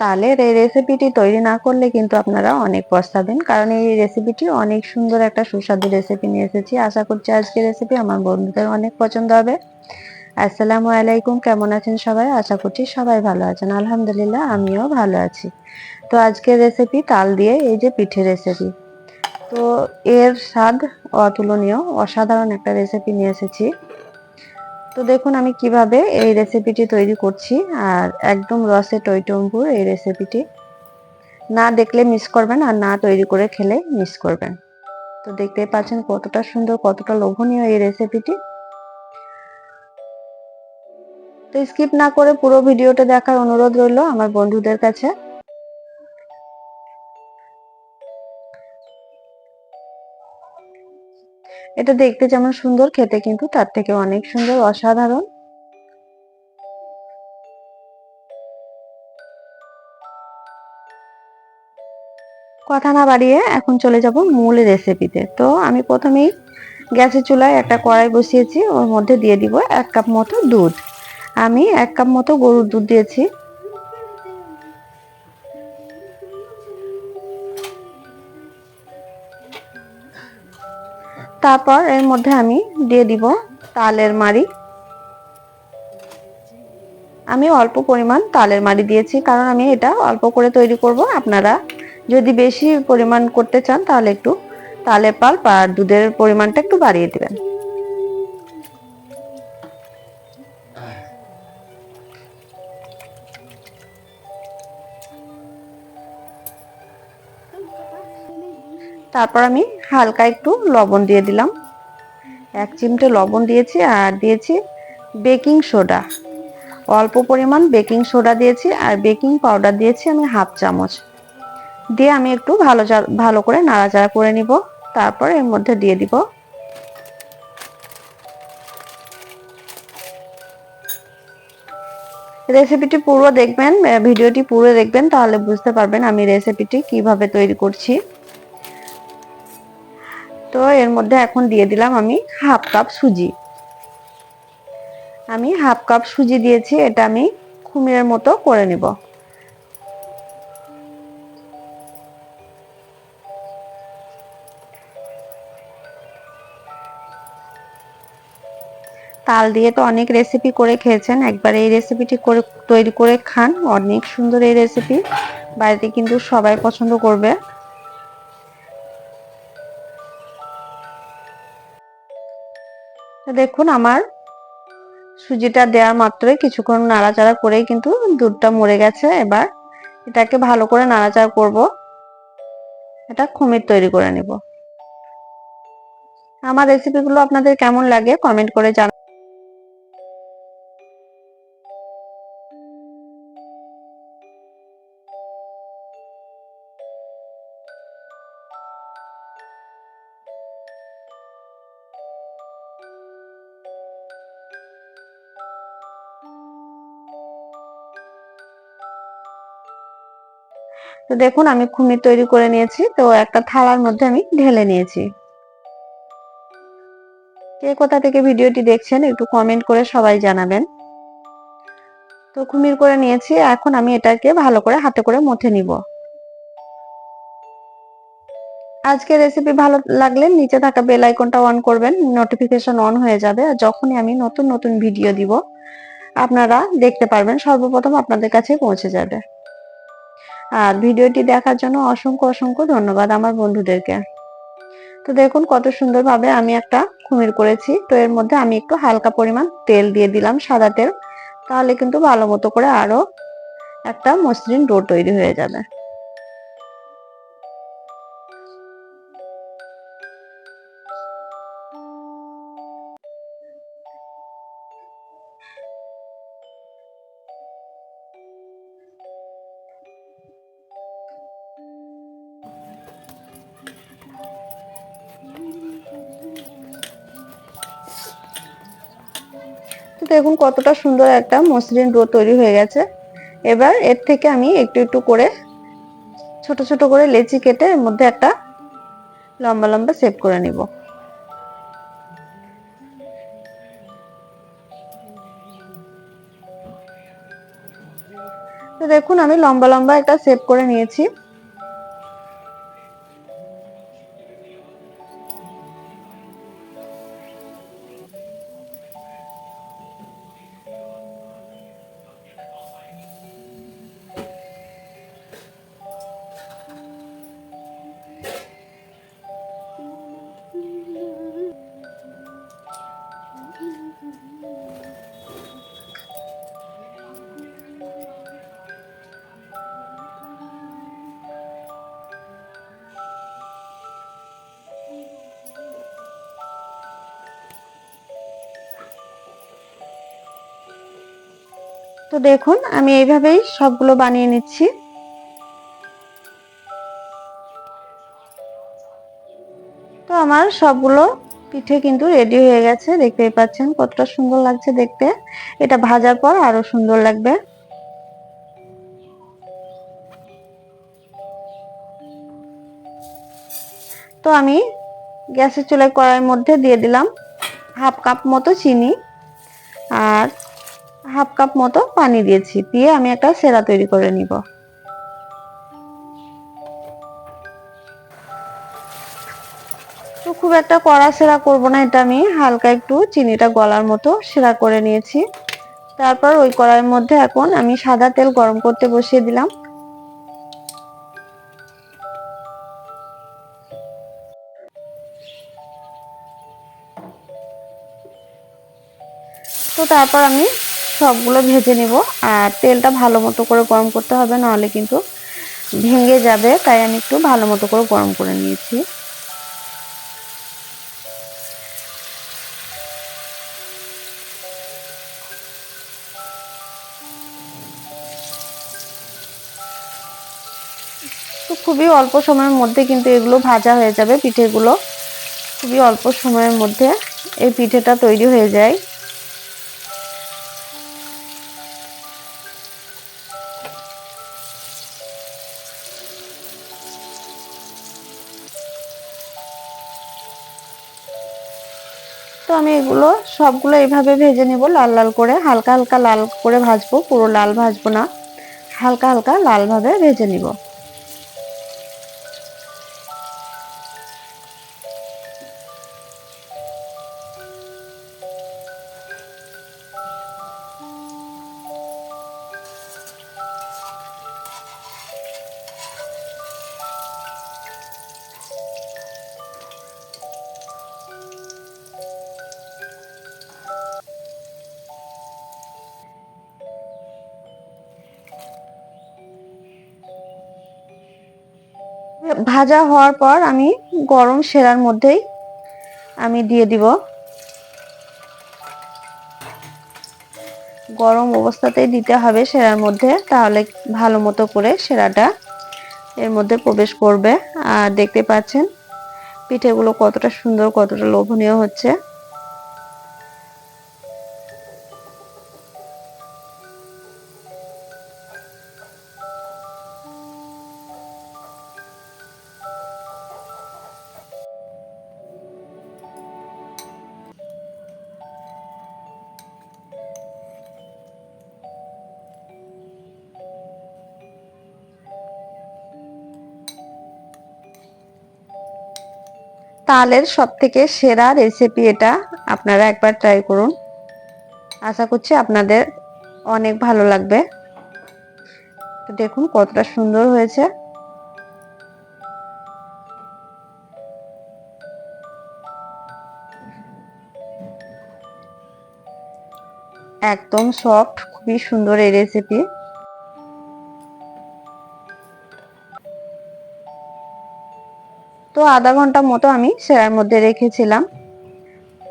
তাহলে এই রেসিপিটি তৈরি না করলে কিন্তু আপনারা অনেক পস্তাবেন কারণ এই রেসিপিটি অনেক সুন্দর একটা সুস্বাদু রেসিপি নিয়ে এসেছি। আশা করছি আজকের রেসিপি আমার বন্ধুদের অনেক পছন্দ হবে। আসসালামু আলাইকুম, কেমন আছেন সবাই? আশা করছি সবাই ভালো আছেন। আলহামদুলিল্লাহ, আমিও ভালো আছি। তো আজকের রেসিপি তাল দিয়ে এই যে পিঠে রেসিপি তো এর স্বাদ অতুলনীয়, অসাধারণ একটা রেসিপি নিয়ে এসেছি। তো দেখুন আমি কীভাবে এই রেসিপিটি তৈরি করছি। আর একদম রসে টইটম্বুর এই রেসিপিটি না দেখলে মিস করবেন আর না তৈরি করে খেলে মিস করবেন। তো দেখতেই পাচ্ছেন কতটা সুন্দর, কতটা লোভনীয় এই রেসিপিটি তো স্কিপ না করে পুরো ভিডিওটা দেখার অনুরোধ রইল আমার বন্ধুদের কাছে। এটা দেখতে যেমন সুন্দর, খেতে কিন্তু তার থেকে অনেক সুন্দর, অসাধারণ। কথা না বাড়িয়ে এখন চলে যাব মূল রেসিপিতে তো আমি প্রথমেই গ্যাসের চুলায় একটা কড়াই বসিয়েছি, ওর মধ্যে দিয়ে দিব এক কাপ মতো দুধ। আমি এক কাপ মতো গরুর দুধ দিয়েছি। তারপর এর মধ্যে আমি দিয়ে দিব তালের মাড়ি। আমি অল্প পরিমাণ তালের মাড়ি দিয়েছি, কারণ আমি এটা অল্প করে তৈরি করব। আপনারা যদি বেশি পরিমাণ করতে চান, তাহলে একটু তালের পাল্প আর দুধের পরিমাণটা একটু বাড়িয়ে দেবেন। তারপর আমি হালকা একটু লবণ দিয়ে দিলাম। এক চিমটে লবণ দিয়েছি আর দিয়েছি বেকিং সোডা। অল্প পরিমাণ বেকিং সোডা দিয়েছি আর বেকিং পাউডার দিয়েছি আমি হাফ চামচ। দিয়ে আমি একটু ভালো ভালো করে নাড়াচাড়া করে নিব। তারপর এর মধ্যে দিয়ে দিব রেসিপিটি পুরো দেখবেন ভিডিওটি পুরো দেখবেন, তাহলে বুঝতে পারবেন আমি রেসিপিটি কীভাবে তৈরি করছি। তো এর মধ্যে এখন দিয়ে দিলাম আমি হাফ কাপ সুজি। আমি হাফ কাপ সুজি দিয়েছি, এটা আমি খুমিরের মতো করে নিব। তাল দিয়ে তো অনেক রেসিপি করে খেয়েছেন, একবার এই রেসিপিটি করে, তৈরি করে খান, অনেক সুন্দর এই রেসিপি বাড়িতে কিন্তু সবাই পছন্দ করবে। দেখুন, আমার সুজিটা দেওয়ার মাত্রই কিছুক্ষণ নাড়াচাড়া করেই কিন্তু দুধটা মরে গেছে। এবার এটাকে ভালো করে নাড়াচাড়া করব। এটা খুমির তৈরি করে নিব। আমার রেসিপিগুলো আপনাদের কেমন লাগে কমেন্ট করে জানান তো দেখুন, আমি খুমির তৈরি করে নিয়েছি। তো একটা থালার মধ্যে আমি ঢেলে নিয়েছি। কে কোথা থেকে ভিডিওটি দেখছেন, একটু কমেন্ট করে সবাই জানাবেন। তো খুমির করে নিয়েছি, এখন আমি এটাকে ভালো করে হাতে করে মথে নিব। আজকের রেসিপি ভালো লাগলে নিচে থাকা বেল আইকনটা অন করবেন নোটিফিকেশন অন হয়ে যাবে, আর যখনই আমি নতুন নতুন ভিডিও দিব, আপনারা দেখতে পারবেন, সর্বপ্রথম আপনাদের কাছে পৌঁছে যাবে। আর ভিডিওটি দেখার জন্য অসংখ্য অসংখ্য ধন্যবাদ আমার বন্ধুদেরকে। তো দেখুন কত সুন্দরভাবে আমি একটা কুমির করেছি। তো এর মধ্যে আমি একটু হালকা পরিমাণ তেল দিয়ে দিলাম সাদা তেল। তাহলে কিন্তু ভালো মতো করে আরও একটা মসৃণ ডো তৈরি হয়ে যাবে। দেখুন কতটা সুন্দর একটা মসৃণ ডো তৈরি হয়ে গেছে। এবার এর থেকে আমি একটু একটু করে ছোট ছোট করে লেচি কেটে এর মধ্যে একটা লম্বা লম্বা সেভ করে নিব। তো দেখুন আমি লম্বা লম্বা একটা সেভ করে নিয়েছি। তো দেখুন, আমি এইভাবেই সবগুলো বানিয়ে নিচ্ছি। তো আমার সবগুলো পিঠে কিন্তু রেডি হয়ে গেছে, দেখতেই পাচ্ছেন কতটা সুন্দর লাগছে দেখতে। এটা ভাজার পর আরও সুন্দর লাগবে। তো আমি গ্যাসের চুলায় কড়াইয়ের মধ্যে দিয়ে দিলাম হাফ কাপ মতো চিনি আর হাফ কাপ মতো পানি দিয়েছি, দিয়ে আমি একটা সেরা তৈরি করে নিব। তো খুব একটা কড়া সেরা করব না, এটা আমি হালকা একটু চিনিটা গলার মতো সেরা করে নিয়েছি। তারপর ওই কড়াইয়ের মধ্যে এখন আমি সাদা তেল গরম করতে বসিয়ে দিলাম। তো তারপর আমি সবগুলো ভেজে নিব। আর তেলটা ভালো মতো করে গরম করতে হবে, নাহলে কিন্তু ভেঙে যাবে। তাই আমি একটু ভালো মতো করে গরম করে নিয়েছি। তো খুবই অল্প সময়ের মধ্যে কিন্তু এগুলো ভাজা হয়ে যাবে, পিঠেগুলো। খুবই অল্প সময়ের মধ্যে এই পিঠেটা তৈরি হয়ে যায়। তো আমি এগুলো সবগুলো এইভাবে ভেজে নেব লাল লাল করে। হালকা হালকা লাল করে ভাজবো, পুরো লাল ভাজবো না। হালকা হালকা লালভাবে ভেজে নিব। ভাজা হওয়ার পর আমি গরম সেরার মধ্যেই আমি দিয়ে দিব। গরম অবস্থাতেই দিতে হবে সেরার মধ্যে, তাহলে ভালো মতো করে সেরাটা এর মধ্যে প্রবেশ করবে। আর দেখতে পাচ্ছেন, পিঠেগুলো কতটা সুন্দর, কতটা লোভনীয় হচ্ছে। তালের সব থেকে সেরা রেসিপি এটা। আপনারা একবার ট্রাই করুন। আশা করছি আপনাদের অনেক ভালো লাগবে। তো দেখুন কতটা সুন্দর হয়েছে। একদম সফট খুবই সুন্দর এই রেসিপি তো আধা ঘণ্টা মতো আমি সেরার মধ্যে রেখেছিলাম।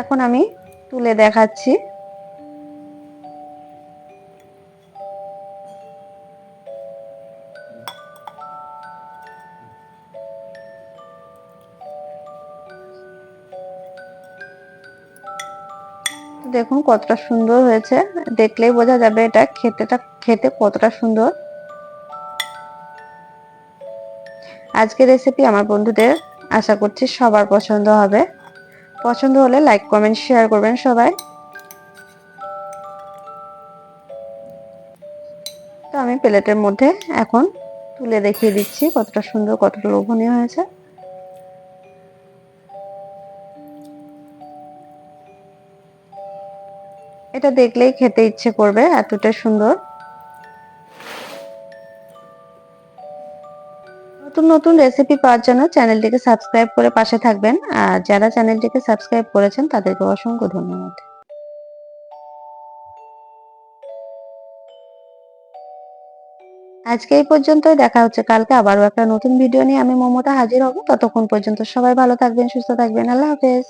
এখন আমি তুলে দেখাচ্ছি। দেখুন কতটা সুন্দর হয়েছে। দেখলেই বোঝা যাবে এটা খেতেটা, খেতে কতটা সুন্দর। আজকের রেসিপি আমার বন্ধুদের আশা করছি সবার পছন্দ হবে। পছন্দ হলে লাইক কমেন্ট শেয়ার করবেন সবাই। তো আমি প্লেটের মধ্যে এখন তুলে দেখিয়ে দিচ্ছি কতটা সুন্দর, কতটা লোভনীয় হয়েছে। এটা দেখলেই খেতে ইচ্ছে করবে, এতটা সুন্দর। নতুন নতুন রেসিপি পাওয়ার জন্য চ্যানেলটিকে সাবস্ক্রাইব করে পাশে থাকবেন। আর যারা চ্যানেলটিকে সাবস্ক্রাইব করেছেন, তাদেরকে অসংখ্য ধন্যবাদ। আজকে এই পর্যন্তই, দেখা হচ্ছে কালকে আবারও একটা নতুন ভিডিও নিয়ে আমি মমতা হাজির হব। ততক্ষণ পর্যন্ত সবাই ভালো থাকবেন, সুস্থ থাকবেন। আল্লাহ হাফেজ।